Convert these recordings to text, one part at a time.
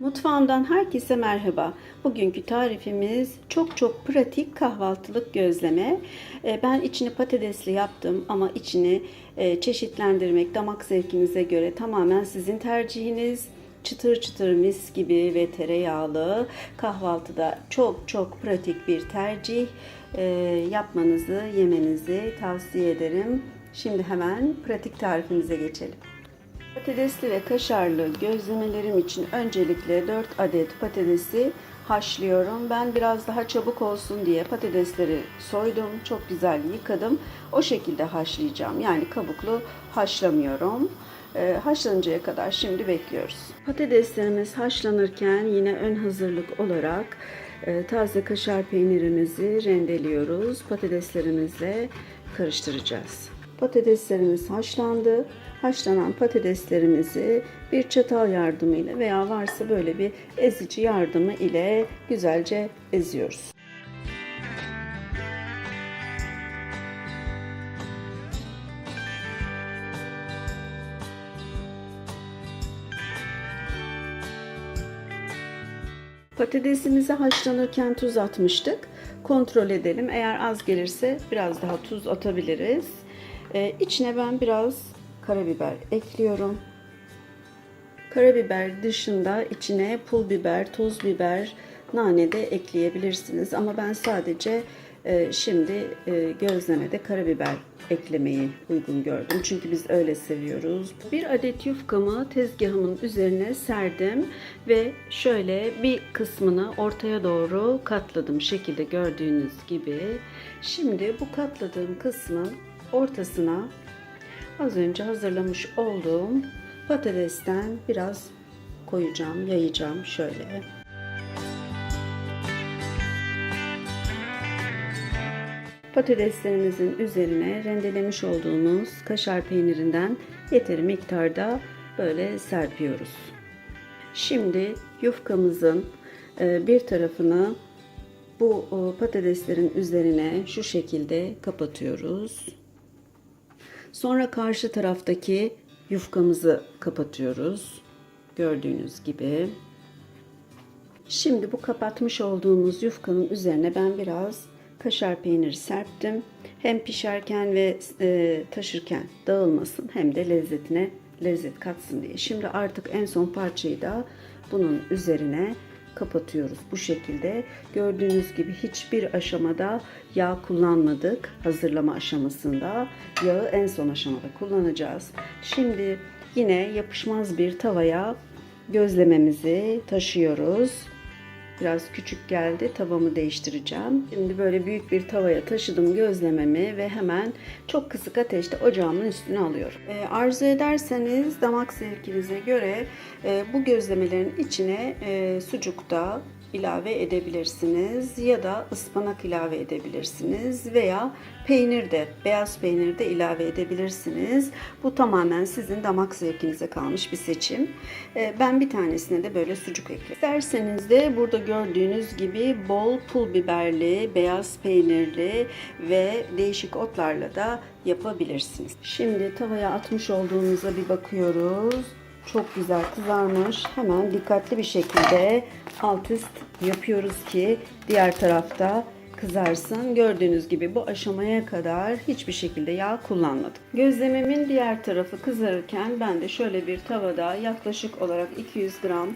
Mutfağımdan herkese merhaba. Bugünkü tarifimiz çok çok pratik kahvaltılık gözleme. Ee, Ben içini patatesli yaptım ama içini e, çeşitlendirmek damak zevkinize göre tamamen sizin tercihiniz. Çıtır çıtır mis gibi ve tereyağlı kahvaltıda çok çok pratik bir tercih. Ee, Yapmanızı, yemenizi tavsiye ederim. Şimdi hemen pratik tarifimize geçelim. Patatesli ve kaşarlı gözlemelerim için öncelikle 4 adet patatesi haşlıyorum. Ben biraz daha çabuk olsun diye patatesleri soydum. Çok güzel yıkadım. O şekilde haşlayacağım. Yani kabuklu haşlamıyorum. Ee, haşlanıncaya kadar şimdi bekliyoruz. Patateslerimiz haşlanırken yine ön hazırlık olarak e, taze kaşar peynirimizi rendeliyoruz. Patateslerimizle karıştıracağız. Patateslerimiz haşlandı. Haşlanan patateslerimizi bir çatal yardımıyla veya varsa böyle bir ezici yardımı ile güzelce eziyoruz. Patatesimizi haşlanırken tuz atmıştık. Kontrol edelim. Eğer az gelirse biraz daha tuz atabiliriz. Ee, içine ben biraz karabiber ekliyorum. Karabiber dışında içine pul biber, toz biber, nane de ekleyebilirsiniz. Ama ben sadece e, şimdi e, gözlemede karabiber eklemeyi uygun gördüm. Çünkü biz öyle seviyoruz. Bir adet yufkamı tezgahımın üzerine serdim ve şöyle bir kısmını ortaya doğru katladım. Şekilde gördüğünüz gibi. Şimdi bu katladığım kısmın ortasına az önce hazırlamış olduğum patatesten biraz koyacağım, yayacağım şöyle. Patateslerimizin üzerine rendelemiş olduğumuz kaşar peynirinden yeteri miktarda böyle serpiyoruz. Şimdi yufkamızın e, bir tarafını bu e, patateslerin üzerine şu şekilde kapatıyoruz. Sonra karşı taraftaki yufkamızı kapatıyoruz. Gördüğünüz gibi. Şimdi bu kapatmış olduğumuz yufkanın üzerine ben biraz kaşar peyniri serptim. Hem pişerken ve e, taşırken dağılmasın hem de lezzetine lezzet katsın diye. Şimdi artık en son parçayı da bunun üzerine kapatıyoruz bu şekilde. Gördüğünüz gibi hiçbir aşamada yağ kullanmadık hazırlama aşamasında. Yağı en son aşamada kullanacağız. Şimdi yine yapışmaz bir tavaya gözlememizi taşıyoruz. Biraz küçük geldi. Tavamı değiştireceğim. Şimdi böyle büyük bir tavaya taşıdım gözlememi ve hemen çok kısık ateşte ocağımın üstüne alıyorum. E, arzu ederseniz damak zevkinize göre e, bu gözlemelerin içine e, sucuk da ilave edebilirsiniz ya da ıspanak ilave edebilirsiniz veya peynir de beyaz peynir de ilave edebilirsiniz. Bu tamamen sizin damak zevkinize kalmış bir seçim. Ee, Ben bir tanesine de böyle sucuk ekledim. İsterseniz de burada gördüğünüz gibi bol pul biberli, beyaz peynirli ve değişik otlarla da yapabilirsiniz. Şimdi tavaya atmış olduğumuza bir bakıyoruz. Çok güzel kızarmış. Hemen dikkatli bir şekilde alt üst yapıyoruz ki diğer tarafta kızarsın. Gördüğünüz gibi bu aşamaya kadar hiçbir şekilde yağ kullanmadım. Gözlememin diğer tarafı kızarırken ben de şöyle bir tavada yaklaşık olarak 200 gram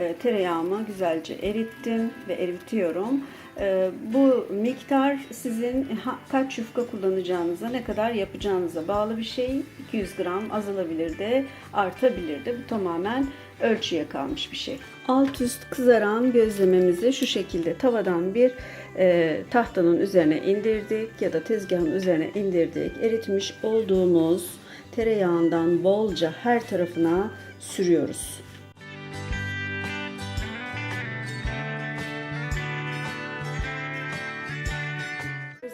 e, tereyağımı güzelce erittim ve eritiyorum. E, bu miktar sizin kaç yufka kullanacağınıza, ne kadar yapacağınıza bağlı bir şey. 200 gram azalabilir de artabilir de. Bu tamamen ölçüye kalmış bir şey. Alt üst kızaran gözlememizi şu şekilde tavadan bir e, tahtanın üzerine indirdik ya da tezgahın üzerine indirdik. Eritmiş olduğumuz tereyağından bolca her tarafına sürüyoruz.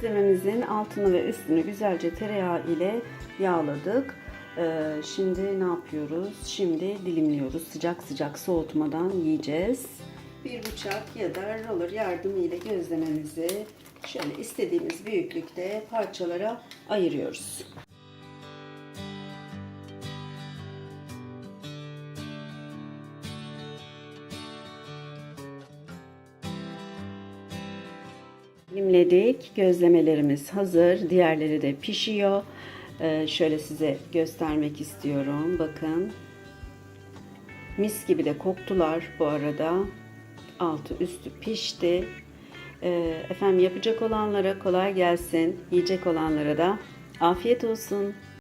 Gözlememizin altını ve üstünü güzelce tereyağı ile yağladık. Ee, şimdi ne yapıyoruz? Şimdi dilimliyoruz. Sıcak sıcak soğutmadan yiyeceğiz. Bir bıçak ya da roller yardımıyla gözlememizi şöyle istediğimiz büyüklükte parçalara ayırıyoruz. Dilimledik. Gözlemelerimiz hazır. Diğerleri de pişiyor. Ee, şöyle size göstermek istiyorum. Bakın. Mis gibi de koktular bu arada. Altı üstü pişti. Ee, efendim yapacak olanlara kolay gelsin. Yiyecek olanlara da afiyet olsun.